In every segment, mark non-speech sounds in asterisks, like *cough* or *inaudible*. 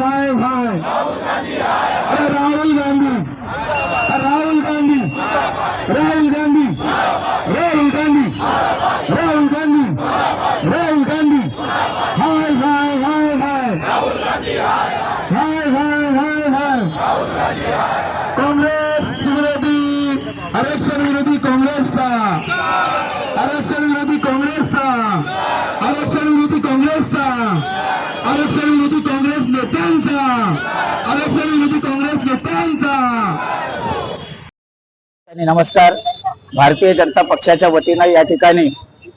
साहेब आहे अरे राहुल गांधी. राहुल गांधी. राहुल गांधी. राहुल गांधी. राहुल गांधी. राहुल गांधी. हाय हाय हाय हाय. हाय हाय हाय हाय. काँग्रेस. आरक्षण विरोधी काँग्रेस नेत्यांचा. आरक्षण विरोधी काँग्रेस नेत्यांचा. नमस्कार. भारतीय जनता पक्षाच्या वतीनं या ठिकाणी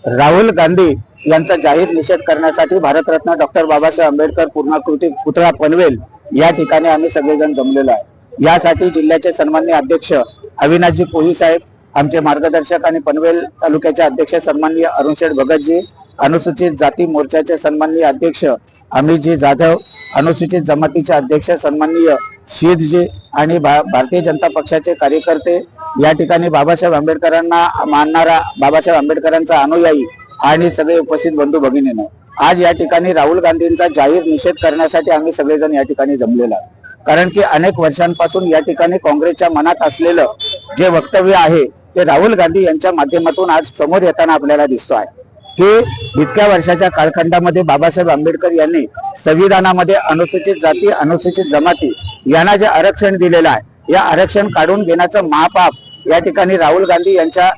राहुल गांधी यांचा जाहीर निषेध करण्यासाठी भारतरत्न डॉक्टर बाबासाहेब आंबेडकर पूर्णाकृती पुतळा पनवेल या ठिकाणी आम्ही सगळेजण जमलेलो आहे. यासाठी जिल्ह्याचे सन्मान्य अध्यक्ष अविनाशजी कोही साहेब आमचे मार्गदर्शक आणि पनवेल तालुक्याचे अध्यक्ष सन्माननीय अरुण शेठ भगतजी अनुसूचित जाती मोर्चाचे सन्माननीय अध्यक्ष अमितजी जाधव अनुसूचित जमातीचे अध्यक्ष सन्माननीय शीतजी आणि भा- भारतीय जनता पक्षाचे कार्यकर्ते. या ठिकाणी बाबासाहेब आंबेडकरांना मानणारा बाबासाहेब आंबेडकरांचा अनुयायी आणि सगळे उपस्थित बंधू भगिनीनं आज या ठिकाणी राहुल गांधींचा जाहीर निषेध करण्यासाठी आम्ही सगळेजण या ठिकाणी जमलेलो कारण की अनेक वर्षांपासून या ठिकाणी काँग्रेसच्या मनात असलेलं जे वक्तव्य आहे ते राहुल गांधी यांच्या माध्यमातून आज समोर येताना आपल्याला दिसतो आहे. हे इतक्या वर्षाच्या कालखंडामध्ये बाबासाहेब आंबेडकर यांनी संविधानामध्ये अनुसूचित जाती अनुसूचित जमाती यांना जे आरक्षण दिलेलं आहे या आरक्षण काढून घेण्याचं महापाप या ठिकाणी राहुल गांधी यांच्या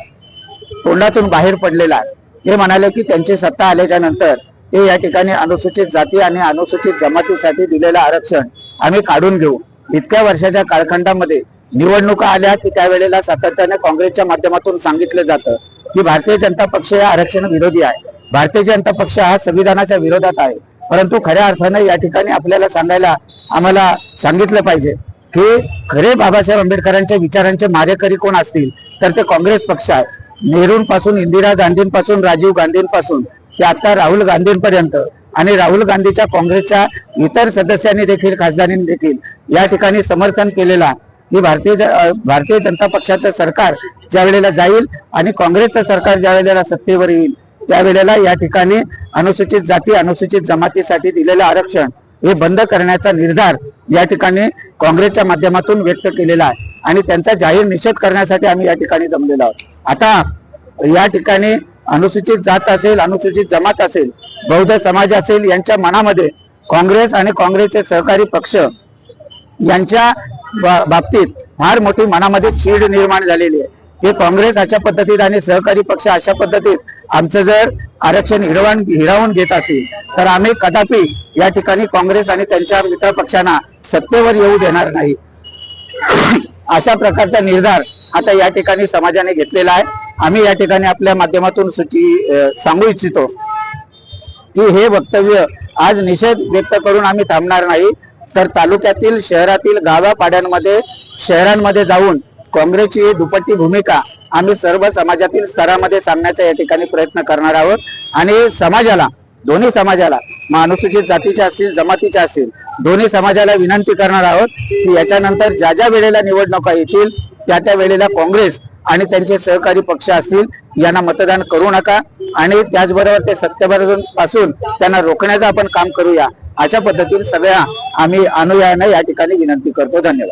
तोंडातून बाहेर पडलेला आहे. ते म्हणाले की त्यांची सत्ता आल्याच्यानंतर ते या ठिकाणी अनुसूचित जाती आणि अनुसूचित जमातीसाठी दिलेलं आरक्षण आम्ही काढून घेऊ. इतक्या वर्षाच्या कालखंडामध्ये निवडणुका आल्या की त्यावेळेला सातत्याने काँग्रेसच्या माध्यमातून सांगितलं जातं. की भारतीय जनता पक्ष या आरक्षण विरोधी आहे. भारतीय जनता पक्ष हा संविधानाच्या विरोधात आहे. परंतु खऱ्या अर्थाने या ठिकाणी आपल्याला सांगायला आम्हाला सांगितलं पाहिजे की खरे बाबासाहेब आंबेडकरांच्या विचारांचे मारेकरी कोण असतील? तर ते काँग्रेस पक्ष आहे. नेहरूंपासून इंदिरा गांधींपासून राजीव गांधींपासून ते आता राहुल गांधींपर्यंत आणि राहुल गांधीच्या काँग्रेसच्या इतर सदस्यांनी देखील खासदारांनी देखील या ठिकाणी समर्थन केलेला ही भारतीय भारतीय जनता पक्षाचं सरकार ज्या वेळेला जाईल आणि काँग्रेसचं सरकार ज्या वेळेला सत्तेवर येईल त्यावेळेला या ठिकाणी अनुसूचित जाती अनुसूचित जमातीसाठी दिलेलं आरक्षण हे बंद करण्याचा निर्धार या ठिकाणी काँग्रेसच्या माध्यमातून व्यक्त केलेला आहे. आणि त्यांचा जाहीर निषेध करण्यासाठी आम्ही या ठिकाणी जमलेलो आहोत. आता या ठिकाणी अनुसूचित जात असेल अनुसूचित जमात असेल बौद्ध समाज असेल यांच्या मनामध्ये काँग्रेस आणि काँग्रेसचे सहकारी पक्ष यांच्या बा- बाबतीत फार मोठी मनामध्ये चीड निर्माण झालेली आहे. की काँग्रेस अशा पद्धतीत आणि सहकारी पक्ष अशा पद्धतीत आमचं जर आरक्षण हिरवण हिरावून घेत असेल तर आम्ही कदापि या ठिकाणी काँग्रेस आणि त्यांच्या मित्र पक्षांना सत्तेवर येऊ देणार नाही. *clears throat* अशा प्रकारचा निर्धार आता या ठिकाणी समाजाने घेतलेला आहे. आम्ही या ठिकाणी आपल्या माध्यमातून सूची सांगू इच्छितो की हे वक्तव्य आज निषेध व्यक्त करून आम्ही थांबणार नाही. तर तालुक्यातील शहरातील गावापाड्यांमध्ये शहरांमध्ये जाऊन काँग्रेसची दुपट्टी भूमिका आम्ही सर्व समाजातील स्तरामध्ये सांगण्याचा या ठिकाणी प्रयत्न करणार आहोत. आणि समाजाला दोन्ही समाजाला मग अनुसूचित जातीच्या असतील जमातीच्या असतील दोन्ही समाजाला विनंती करणार आहोत की याच्यानंतर ज्या ज्या वेळेला निवडणुका येतील त्या त्या वेळेला काँग्रेस आणि त्यांचे सहकारी पक्ष असतील यांना मतदान करू नका. आणि त्याचबरोबर ते सत्तेपासून पासून त्यांना रोखण्याचं आपण काम करूया. अशा पद्धतीने सगळ्या आम्ही अनुयायांना या ठिकाणी विनंती करतो. धन्यवाद.